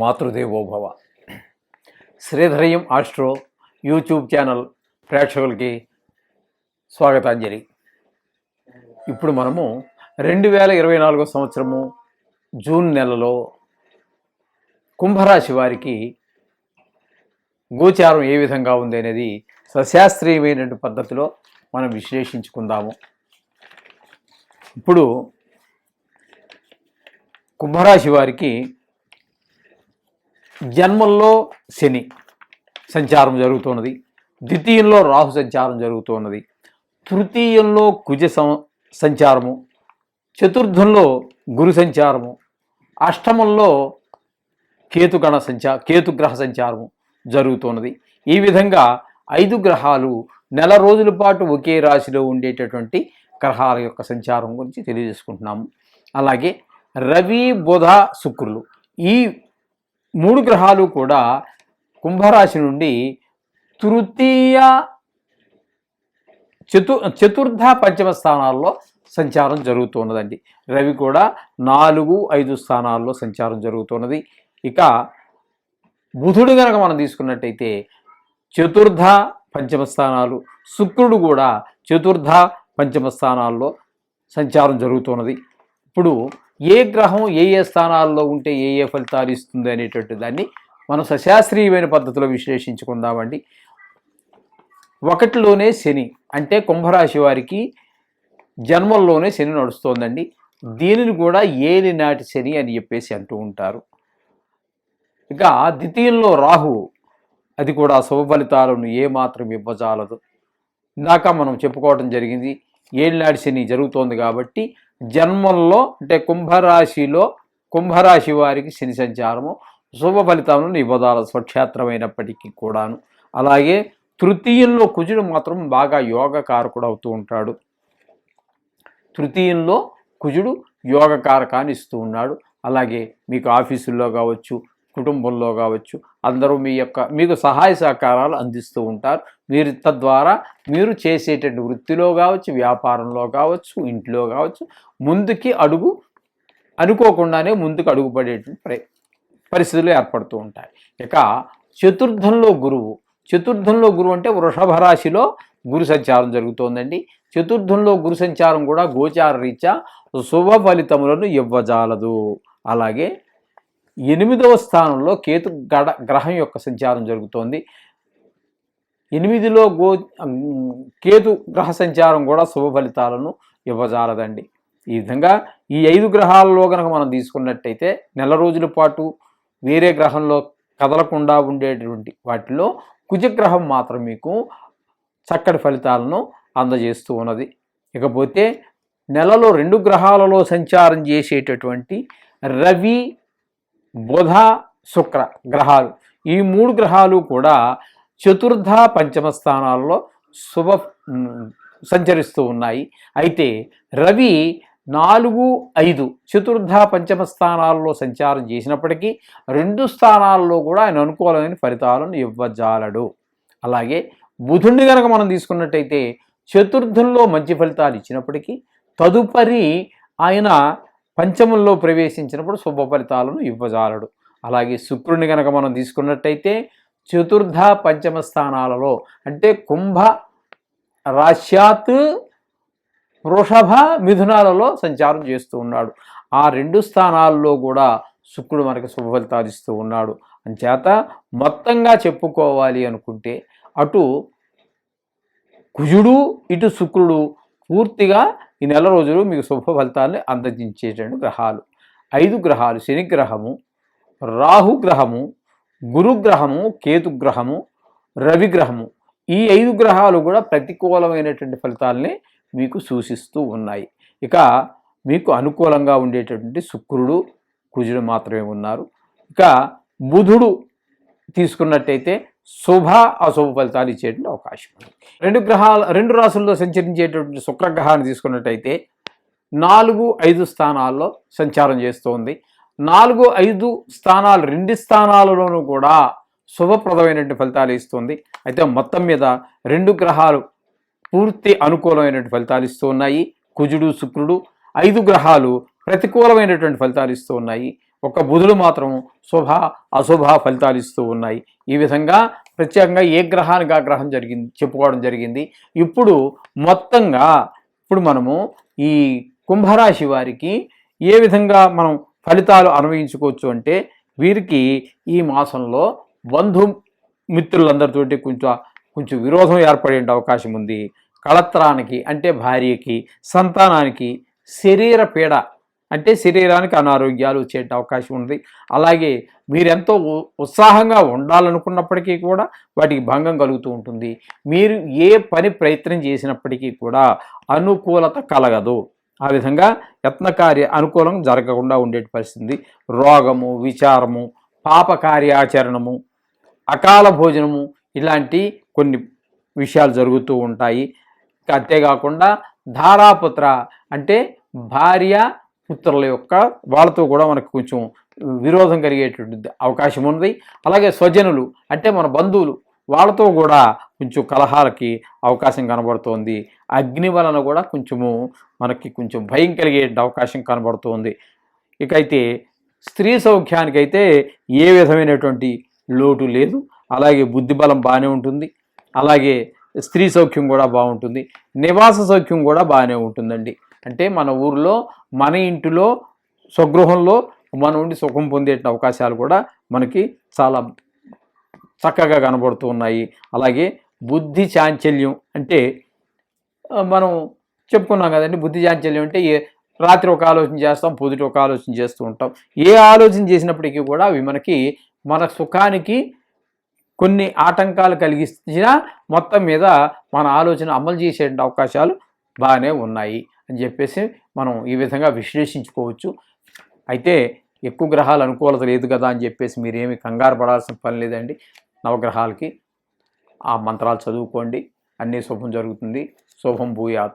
Matrudevobhava శ్రీధరయం astro YouTube channel ప్రేక్షకులకి స్వాగతాంజలి. ఇప్పుడు మనము రెండు వేల ఇరవై నాలుగో సంవత్సరము జూన్ నెలలో కుంభరాశి వారికి గోచారం ఏ విధంగా ఉంది అనేది సశాస్త్రీయమైనటువంటి పద్ధతిలో మనం విశ్లేషించుకుందాము. ఇప్పుడు కుంభరాశి వారికి జన్మల్లో శని సంచారం జరుగుతున్నది. ద్వితీయంలో రాహు సంచారం జరుగుతున్నది. తృతీయంలో కుజ సం సంచారము. చతుర్థంలో గురు సంచారము. అష్టమంలో కేతుగణ సంచా కేతుగ్రహ సంచారము జరుగుతున్నది. ఈ విధంగా ఐదు గ్రహాలు నెల రోజుల పాటు ఒకే రాశిలో ఉండేటటువంటి గ్రహాల యొక్క సంచారం గురించి తెలియజేసుకుంటున్నాము. అలాగే రవి బుధ శుక్రులు ఈ మూడు గ్రహాలు కూడా కుంభరాశి నుండి తృతీయ చతు చతుర్థ పంచమ స్థానాల్లో సంచారం జరుగుతున్నదండి. రవి కూడా నాలుగు ఐదు స్థానాల్లో సంచారం జరుగుతున్నది. ఇక బుధుడు గనక మనం తీసుకున్నట్టయితే చతుర్థ పంచమ స్థానాలు శుక్రుడు కూడా చతుర్థ పంచమ స్థానాల్లో సంచారం జరుగుతున్నది. ఇప్పుడు ఏ గ్రహం ఏ ఏ స్థానాల్లో ఉంటే ఏ ఏ ఫలితాలు ఇస్తుంది అనేటట్టు దాన్ని మనం సశాస్త్రీయమైన పద్ధతిలో విశ్లేషించుకుందామండి. ఒకటిలోనే శని అంటే కుంభరాశి వారికి జన్మల్లోనే శని నడుస్తోందండి. దీనిని కూడా ఏలినాటి శని అని చెప్పేసి అంటూ ఉంటారు. ఇక ద్వితీయంలో రాహు అది కూడా శుభ ఫలితాలను ఏమాత్రం ఇవ్వజాలదు. ఇందాక మనం చెప్పుకోవడం జరిగింది ఏలినాటి శని జరుగుతోంది కాబట్టి జన్మల్లో అంటే కుంభరాశిలో కుంభరాశి వారికి శని సంచారము శుభ ఫలితాలను ఇవ్వదాల స్వక్షేత్రమైనప్పటికీ కూడాను. అలాగే తృతీయంలో కుజుడు మాత్రం బాగా యోగకారకుడు అవుతూ ఉంటాడు. తృతీయంలో కుజుడు యోగకారకాన్ని ఇస్తూ ఉన్నాడు. అలాగే మీకు ఆఫీసుల్లో కావచ్చు కుటుంబంలో కావచ్చు అందరూ మీ యొక్క మీకు సహాయ సహకారాలు అందిస్తూ ఉంటారు. మీరు తద్వారా మీరు చేసేటటువంటి వృత్తిలో కావచ్చు వ్యాపారంలో కావచ్చు ఇంట్లో కావచ్చు ముందుకి అడుగు అనుకోకుండానే ముందుకు అడుగుపడేటువంటి ప్ర- పరిస్థితులు ఏర్పడుతూ ఉంటాయి. ఇక చతుర్థంలో గురువు. చతుర్థంలో గురువు అంటే వృషభ రాశిలో గురు సంచారం జరుగుతోందండి. చతుర్థంలో గురు సంచారం కూడా గోచార రీత్యా శుభ ఫలితములను ఇవ్వజాలదు. అలాగే ఎనిమిదవ స్థానంలో కేతు గడ గ్రహం యొక్క సంచారం జరుగుతోంది. ఎనిమిదిలో గో కేతు గ్రహ సంచారం కూడా శుభ ఫలితాలను ఇవ్వజాలదండి. ఈ విధంగా ఈ ఐదు గ్రహాలలో కనుక మనం తీసుకున్నట్టయితే నెల రోజుల పాటు వేరే గ్రహంలో కదలకుండా ఉండేటువంటి వాటిలో కుజగ్రహం మాత్రం మీకు చక్కటి ఫలితాలను అందజేస్తూ ఉన్నది. ఇకపోతే నెలలో రెండు గ్రహాలలో సంచారం చేసేటటువంటి రవి బుధ శుక్ర గ్రహాలు. ఈ మూడు గ్రహాలు కూడా చతుర్థ పంచమ స్థానాల్లో శుభ సంచరిస్తూ ఉన్నాయి. అయితే రవి నాలుగు ఐదు చతుర్థ పంచమ స్థానాల్లో సంచారం చేసినప్పటికీ రెండు స్థానాల్లో కూడా ఆయన అనుకూలమైన ఫలితాలను ఇవ్వజాలడు. అలాగే బుధుడిని కనుక మనం తీసుకున్నట్టయితే చతుర్థంలో మంచి ఫలితాలు ఇచ్చినప్పటికీ తదుపరి ఆయన పంచమంలో ప్రవేశించినప్పుడు శుభ ఫలితాలను ఇవ్వజాలడు. అలాగే శుక్రుని కనుక మనం తీసుకున్నట్టయితే చతుర్థ పంచమ స్థానాలలో అంటే కుంభ రాశ్యాత్ వృషభ మిథునాలలో సంచారం చేస్తూ ఉన్నాడు. ఆ రెండు స్థానాల్లో కూడా శుక్రుడు మనకి శుభ ఫలితాలు ఇస్తూ ఉన్నాడు. అంచేత మొత్తంగా చెప్పుకోవాలి అనుకుంటే అటు కుజుడు ఇటు శుక్రుడు పూర్తిగా ఈ నెల రోజులు మీకు శుభ ఫలితాన్ని అందజించేటువంటి గ్రహాలు. ఐదు గ్రహాలు. శని గ్రహము రాహు గ్రహము గురుగ్రహము కేతుగ్రహము రవిగ్రహము ఈ ఐదు గ్రహాలు కూడా ప్రతికూలమైనటువంటి ఫలితాలని మీకు సూచిస్తూ ఉన్నాయి. ఇక మీకు అనుకూలంగా ఉండేటటువంటి శుక్రుడు కుజుడు మాత్రమే ఉన్నారు. ఇక బుధుడు తీసుకున్నట్టయితే శుభ అశుభ ఫలితాలు ఇచ్చేటువంటి అవకాశం ఉంది. రెండు గ్రహాలు రెండు రాసుల్లో సంచరించేటటువంటి శుక్రగ్రహాన్ని తీసుకున్నట్టయితే నాలుగు ఐదు స్థానాల్లో సంచారం చేస్తోంది. నాలుగు ఐదు స్థానాలు రెండు స్థానాలలోనూ కూడా శుభప్రదమైనటువంటి ఫలితాలు ఇస్తుంది. అయితే మొత్తం మీద రెండు గ్రహాలు పూర్తి అనుకూలమైనటువంటి ఫలితాలు ఇస్తూ ఉన్నాయి. కుజుడు శుక్రుడు ఐదు గ్రహాలు ప్రతికూలమైనటువంటి ఫలితాలు ఇస్తూ ఉన్నాయి. ఒక బుధుడు మాత్రం శుభ అశుభ ఫలితాలు ఇస్తూ ఉన్నాయి. ఈ విధంగా ప్రత్యేకంగా ఏ గ్రహానికి ఆ గ్రహం జరిగింది చెప్పుకోవడం జరిగింది. ఇప్పుడు మొత్తంగా ఇప్పుడు మనము ఈ కుంభరాశి వారికి ఏ విధంగా మనం ఫలితాలు అనుభవించుకోవచ్చు అంటే వీరికి ఈ మాసంలో బంధు మిత్రులందరితోటి కొంచెం కొంచెం విరోధం ఏర్పడే అవకాశం ఉంది. కళత్రానికి అంటే భార్యకి సంతానానికి శరీర పీడ అంటే శరీరానికి అనారోగ్యాలు వచ్చే అవకాశం ఉంది. అలాగే మీరెంతో ఉ- ఉత్సాహంగా ఉండాలనుకున్నప్పటికీ కూడా వాటికి భంగం కలుగుతూ ఉంటుంది. మీరు ఏ పని ప్రయత్నం చేసినప్పటికీ కూడా అనుకూలత కలగదు. ఆ విధంగా యత్నకార్య అనుకూలం జరగకుండా ఉండే పరిస్థితి. రోగము విచారము పాప కార్యాచరణము అకాల భోజనము ఇలాంటి కొన్ని విషయాలు జరుగుతూ ఉంటాయి. అంతేకాకుండా ధారాపుత్ర అంటే భార్య మిత్రుల యొక్క వాళ్ళతో కూడా మనకు కొంచెం విరోధం కలిగేటువంటి అవకాశం ఉంది అలాగే స్వజనులు అంటే మన బంధువులు వాళ్ళతో కూడా కొంచెం కలహాలకి అవకాశం కనబడుతోంది. అగ్ని వలన కూడా కొంచెము మనకి కొంచెం భయం కలిగే అవకాశం కనబడుతోంది. ఇక అయితే స్త్రీ సౌఖ్యానికి అయితే ఏ విధమైనటువంటి లోటు లేదు. అలాగే బుద్ధి బలం బాగానే ఉంటుంది. అలాగే స్త్రీ సౌఖ్యం కూడా బాగుంటుంది. నివాస సౌఖ్యం కూడా బాగానే ఉంటుందండి. అంటే మన ఊరిలో మన ఇంటిలో స్వగృహంలో మనం ఉండి సుఖం పొందే అవకాశాలు కూడా మనకి చాలా చక్కగా కనబడుతూ ఉన్నాయి. అలాగే బుద్ధి చాంచల్యం అంటే మనం చెప్పుకున్నాం కదండి బుద్ధి చాంచల్యం అంటే ఏ రాత్రి ఒక ఆలోచన చేస్తాం పొద్దుట ఒక ఆలోచన చేస్తూ ఉంటాం. ఏ ఆలోచన చేసినప్పటికీ కూడా అవి మనకి మన సుఖానికి కొన్ని ఆటంకాలు కలిగించినా మొత్తం మీద మన ఆలోచన అమలు చేసే అవకాశాలు బాగానే ఉన్నాయి. అని చెప్పేసి మనం ఈ విధంగా విశ్లేషించుకోవచ్చు. అయితే ఎక్కువ గ్రహాలు అనుకూలత లేదు కదా అని చెప్పేసి మీరేమి కంగారు పడాల్సిన పని లేదండి. నవగ్రహాలకి ఆ మంత్రాలు చదువుకోండి. అన్నీ శుభం జరుగుతుంది. శుభం భూయాత్.